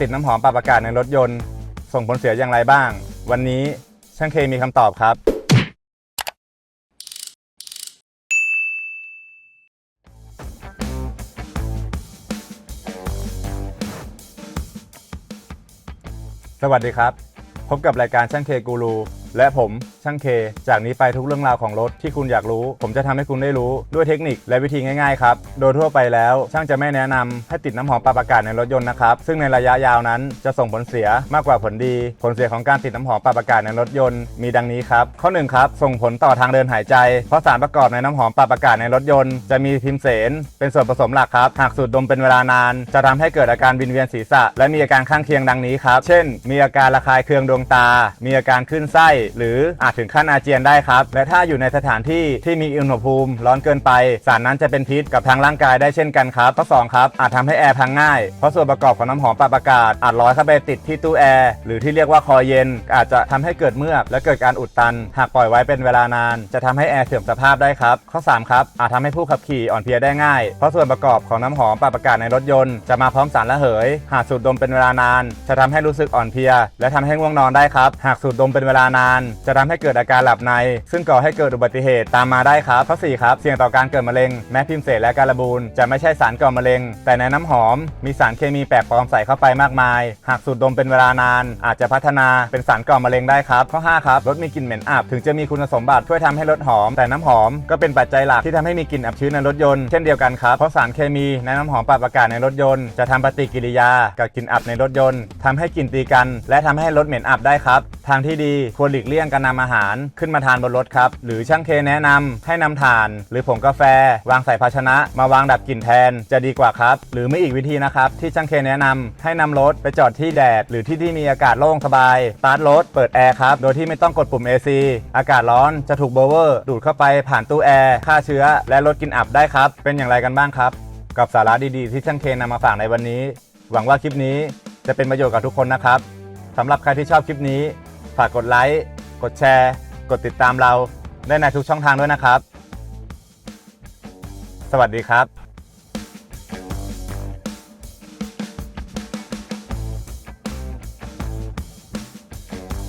ติดน้ำหอมปรับอากาศในรถยนต์ ส่งผลเสียอย่างไรบ้าง วันนี้ช่างเคมีคำตอบครับ สวัสดีครับ พบกับรายการช่างเคกูรู และผมช่างเค จากนี้ไปทุกเรื่องราวของรถที่คุณอยากรู้ ผมจะทำให้คุณได้รู้ด้วยเทคนิคและวิธีง่ายๆครับ โดยทั่วไปแล้วช่างจะไม่แนะนำให้ติดน้ำหอมปรับอากาศในรถยนต์นะครับ ซึ่งในระยะยาวนั้นจะส่งผลเสียมากกว่าผลดี ผลเสียของการติดน้ำหอมปรับอากาศในรถยนต์มีดังนี้ครับ ข้อหนึ่งครับส่งผลต่อทางเดินหายใจ เพราะสารประกอบในน้ำหอมปรับอากาศในรถยนต์จะมีพิมเสนเป็นส่วนผสมหลักครับหากสูดดมเป็นเวลานาน จะทำให้เกิดอาการวิงเวียนศีรษะ และมีอาการข้างเคียงดังนี้ครับ เช่น มีอาการระคายเคืองดวงตา มีอาการขึ้นไส้หรืออาจถึงขั้นอาเจียนได้ครับ และถ้าอยู่ในสถานที่ที่มีอุณหภูมิ ร้อนเกินไป สารนั้นจะเป็นพิษกับทางร่างกายได้เช่นกันครับข้อสองครับอาจทำให้แอร์พังง่ายเพราะส่วนประกอบของน้ำหอมปรับอากาศอาจลอยเข้าไปติดที่ตู้แอร์หรือที่เรียกว่าคอเย็น อาจจะทำให้เกิดเมือกและเกิดการอุดตัน หากปล่อยไว้เป็นเวลานาน จะทำให้แอร์เสื่อมสภาพได้ครับ ข้อสามครับ อาจทำให้ผู้ขับขี่อ่อนเพลียได้ง่าย เพราะส่วนประกอบของน้ำหอมปรับอากาศในรถยนต์จะมาพร้อมสารระเหย หากสูดดมเป็นเวลานาน จะทำให้รู้สึกอ่อนเพลีย และทำให้ง่วงนอนได้ครับ หากสูดดมเป็นเวลานานจะทำให้เกิดอาการหลับใน ซึ่งก่อให้เกิดอุบัติเหตุตามมาได้ครับข้อ4ครับเสี่ยงต่อการเกิดมะเร็งแม้พิมเสนและการบูนจะไม่ใช่สารก่อมะเร็ง แต่ในน้ำหอมมีสารเคมีแปลกปลอมใส่เข้าไปมากมาย หากสูดดมเป็นเวลานาน อาจจะพัฒนาเป็นสารก่อมะเร็งได้ครับข้อ5ครับรถมีกลิ่นเหม็นอับถึงจะมีคุณสมบัติช่วยทำให้รถหอม แต่น้ำหอมก็เป็นปัจจัยหลักที่ทำให้มีกลิ่นอับชื้นในรถยนต์เช่นเดียวกันครับเพราะสารเคมีในน้ำหอมปรับอากาศในรถยนต์จะทำปฏิกิริยากับกลิ่นอับในรถยนต์ทำให้กลิ่นตีกัน และทำให้รถเหม็นอับได้ครับ ทางที่ดีควรหลีกเลี่ยงการนำอาหารขึ้นมาทานบนรถครับ หรือช่างเคแนะนำให้นำถ่าน หรือผงกาแฟ วางใส่ภาชนะ มาวางดับกลิ่นแทนจะดีกว่าครับ หรือไม่อีกวิธีนะครับ ที่ช่างเคแนะนำให้นำรถไปจอดที่แดด หรือที่ที่มีอากาศโล่งสบายสตาร์ทรถเปิดแอร์ครับ โดยที่ไม่ต้องกดปุ่ม AC อากาศร้อนจะถูกโบเวอร์ดูดเข้าไปผ่านตู้แอร์ฆ่าเชื้อ และลดกลิ่นอับได้ครับ เป็นอย่างไรกันบ้างครับ กับสาระดีๆ ที่ช่างเคนนำมาฝากในวันนี้ หวังว่าคลิปนี้จะเป็นประโยชน์กับทุกคนนะครับสำหรับใครที่ชอบคลิปนี้ ฝากกดไลค์ กดแชร์ กดติดตามเราได้ในทุกช่องทางด้วยนะครับ สวัสดีครับ